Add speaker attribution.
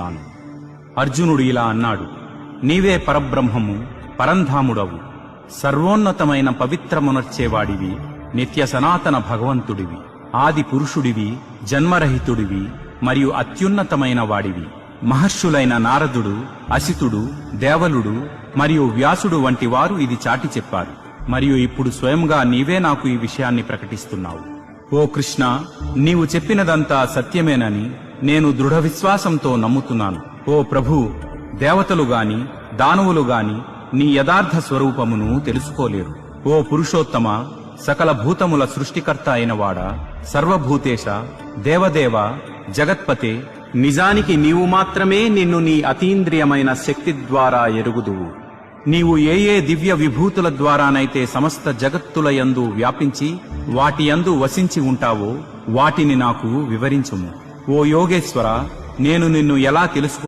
Speaker 1: సమర్పిస్తాను అర్జునుడు ఇలా అన్నాడు నీవే పరబ్రహ్మము పరంధాముడవు. సర్వోన్నతమైన పవిత్రమునర్చేవాడివి నిత్య సనాతన భగవంతుడివి ఆది పురుషుడివి జన్మరహితుడివి మరియు అత్యున్నతమైన వాడివి. మహర్షులైన నారదుడు అసితుడు దేవలుడు మరియు వ్యాసుడు వంటి వారు ఇది చాటి చెప్పారు. మరియు ఇప్పుడు స్వయంగా నీవే నాకు ఈ విషయాన్ని ప్రకటిస్తున్నావు. ఓ కృష్ణ నీవు చెప్పినదంతా సత్యమేనని నేను దృఢ విశ్వాసంతో నమ్ముతున్నాను. ఓ ప్రభు దేవతలు గాని దానవులు గాని నీ యథార్థ స్వరూపమును తెలుసుకోలేరు. ఓ పురుషోత్తమ సకల భూతముల సృష్టికర్త అయినవాడా సర్వభూతేశ దేవదేవ జగత్పతే నిజానికి నీవు మాత్రమే నిన్ను నీ అతీంద్రియమైన శక్తి ద్వారా ఎరుగుదువు. నీవు ఏ ఏ దివ్య విభూతుల ద్వారానైతే సమస్త జగత్తుల యందు వ్యాపించి వాటి యందు వసించి ఉంటావో వాటిని నాకు వివరించుము. ఓ యోగేశ్వర నేను నిన్ను ఎలా తెలుసు